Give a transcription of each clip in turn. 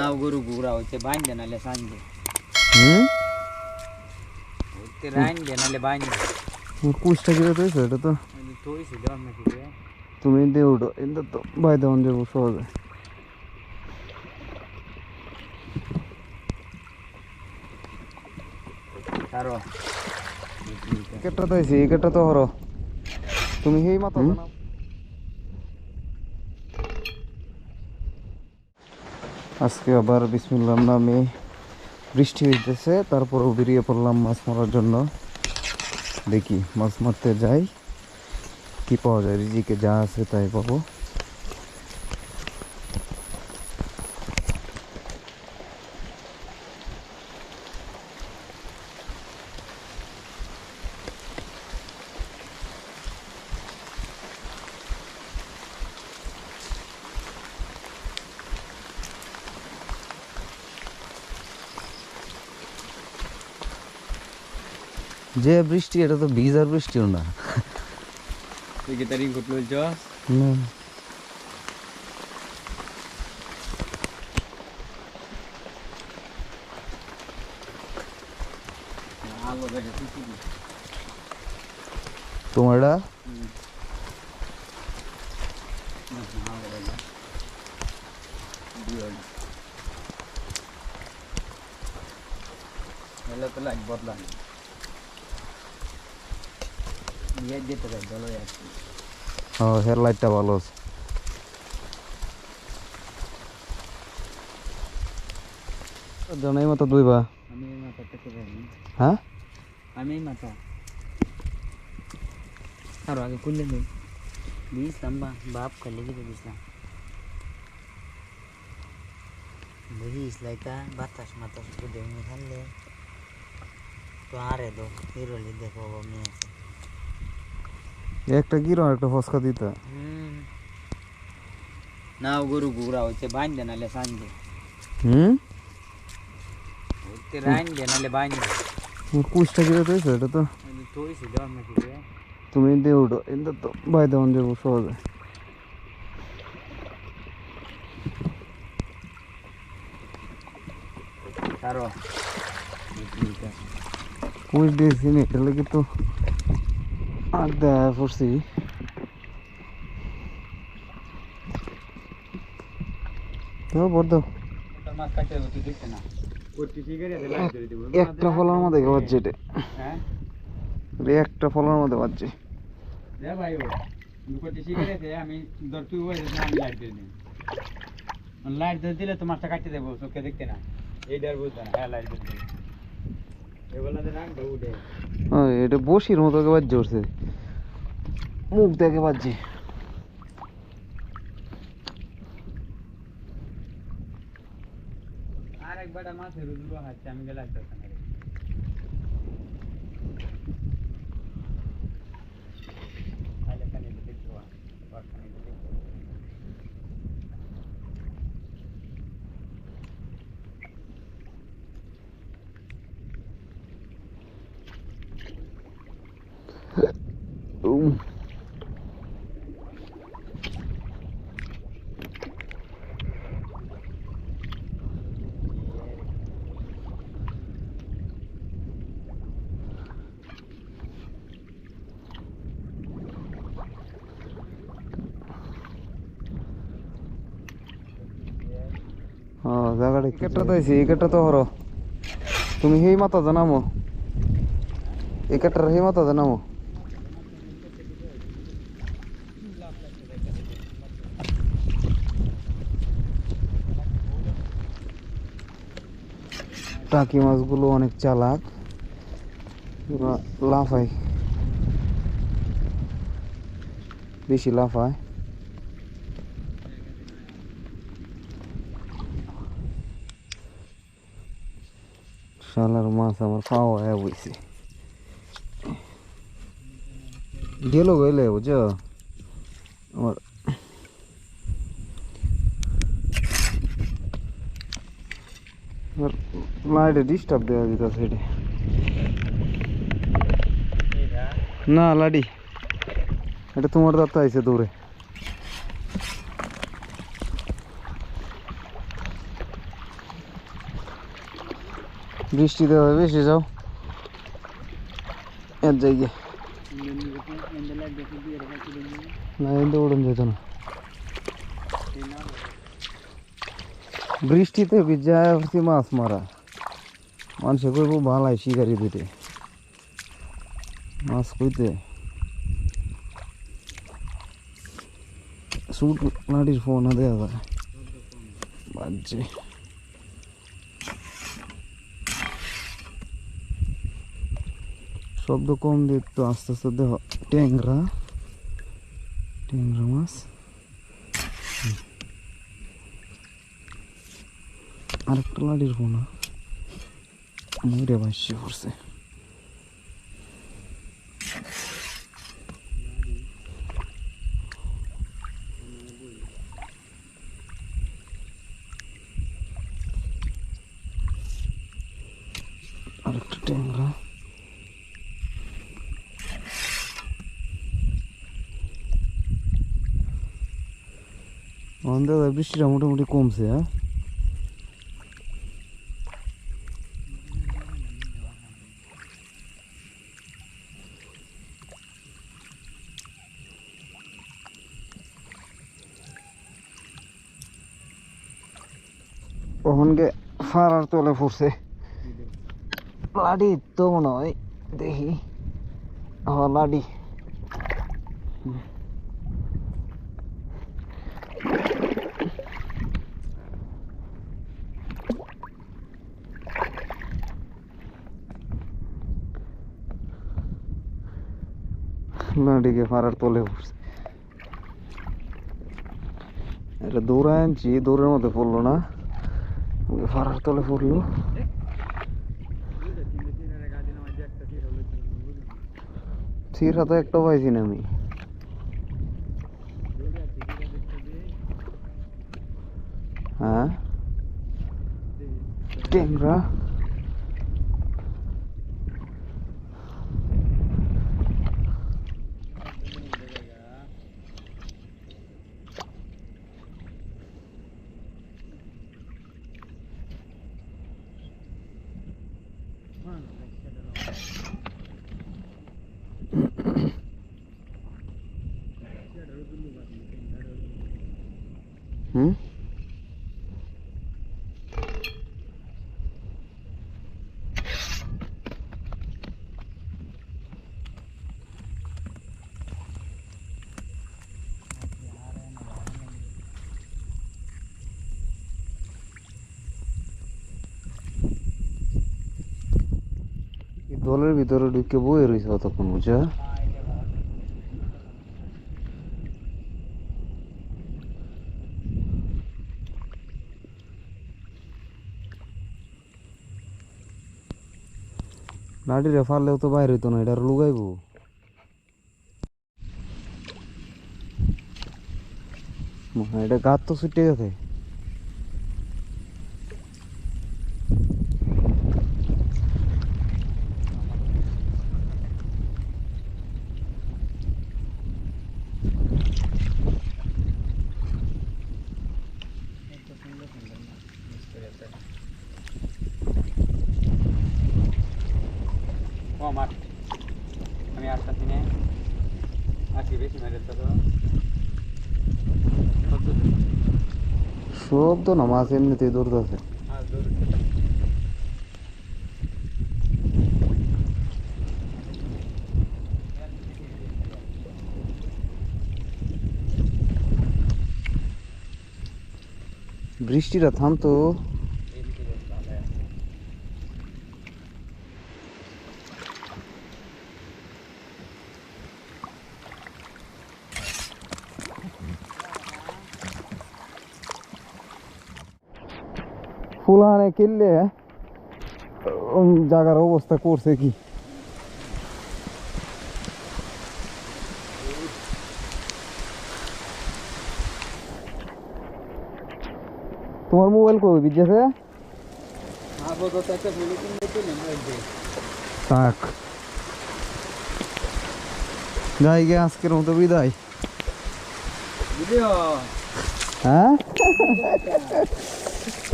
নাও গরু গুড়া হচ্ছে বাইন্দে নালে সাঞ্জে হুম হচ্ছে রাইন্দে নালে বাইন্দে কুচটা কিরে তো এটা তো তোইছে দেওয়ার নাকি রে তুমি দিয়ে উঠো এটা তো বাই দেওয়ান যাব সহজে তারো কেটটা তো আইছি কেটটা তো হরো তুমি সেই মাথা আজকে আবার বিসমিল্লাহ নামে বৃষ্টি হইতেছে, তারপরও বেরিয়ে পড়লাম মাছ মারার জন্য। দেখি মাছ মারতে যাই, কি পাওয়া যায়, রিজিকে যা আছে তাই পাবো। যে বৃষ্টি এটা তো ভিজার বৃষ্টিও না। তুই কি তারিখ ঘটলো চ না আলো দেখে কিছু তোমারটা? এলে তো লাগ দিতে পারে আছে ও হেয়ার লাইটটা ভালো আছে। জানাই মতো দুইবা আমি এই মাথা থেকে হ্যাঁ? আমি এই মাথা। আরও আগে খুললে নেই। দিয়েছিলাম বা বাপ খালি গিয়ে দিয়েছিলাম? বুঝিস লাইকা বাতাস মাতাস করে এমনি খাললে তো আরে দো হিরোলি দেখো আমি আছে। একটা গিরো একটা ফসকা দিতা। নাও গরু গুড়া হচ্ছে বাইন্দে নালে সাঞ্জে হুম? হচ্ছে রাইন্দে নালে বাইন্দে। কুচটা কিরে তো এটা তো। তোইছে দেওয়ার নাকি রে? তুমি দিয়ে উঠো এটা তো বাই দেওয়ান যাব সহজে। তারো। কুচ দিয়েছি না এটা লাগে তো আর দেয়া পড়ছি। দাও বর দাও। ওটা মাছ কাটতে হবে তুই দেখতে না করতে ঠিক আছে লাইট ধরে দেবো একটা ফলার মধ্যে বাজছে এটা। একটা ফলার মধ্যে বাজছে। আমি লাইট দিলে তো মাছটা কাটতে দেবো, চোখে দেখতে না। এইটা আর বুঝতে না হ্যাঁ লাইট ধরে দেবো এগুলো তো রাখবে উঠে হ্যাঁ এটা বসির মতো বাজছে উঠছে মুখ দেখে একবার হাতে আমি গেলে আসতে না তাহলে খালি দেখতে পাওয়া বারখানি দেখতে উম, হ্যাঁ জায়গাটা কেটটা তো আইছি তো হরো। তুমি সেই মাথা জানামো। এই কেটটার সেই মাথা জানামো। টাকি মাছগুলো অনেক চালাক। লাফায়। বেশি লাফায়। শালার মাছ আমার পাওয়া হয়ে বইছে গেল গেলে বুঝছ আমার লাইটে ডিস্টার্ব দেওয়া যেত সেটা না লাডি এটা তোমার দাঁত আইছে দৌড়ে বৃষ্টিতে হবে বেশি যাও এর জায়গায় না এতে উড়ন যেত না বৃষ্টিতে ভিজায় হচ্ছে মাছ মারা মানুষে কইব ভালাই শিকারি দিতে মাছ কইতে সুট লাঠির ফোন দেওয়া যায় বাজছে শব্দ কম দিত তো আস্তে আস্তে দেহ ট্যাংরা। ট্যাংরা মাছ। আরেকটা লাঠির পোনা। মরে বাসছে পড়ছে। আরেকটা ট্যাংরা। আমাদের বৃষ্টিটা মোটামুটি কমছে হ্যাঁ? ওখানকে ফারার তলে পড়ছে। লাডি তো মনে হয়, দেখি। হ লাডি। লাডিকে ফারার তলে পড়ছে। এটা দৌড়ায় আনছি দৌড়ের মধ্যে পড়ল না। ফারার তলে পড়ল। ছিড়া তো একটা পাইছি না আমি। হ্যাঁ? ট্যাংরা? হুম দলের ভিতরে ঢুকে বয়ে রয়েছে তখন বুঝা লাঠিরে ফারলেও তো বাইরে হইতো না, এটা লুগাইবো এটা গাত তো ছুটে গেছে। ও আমার আমি আসতেছি না আজকে বেশি মেরে তো সব তো না মাছ এমনিতেই দৌড়তেছে বৃষ্টিটা থামতো। ফুলানে কিনলে জায়গার অবস্থা করছে কি তোমার মোবাইল কবে বিজেছে আপাতত একটা ফুল কিনতে পেলেন থাক যাই গে আজকের মতো বিদায় বুঝিও হ্যাঁ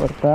ওটা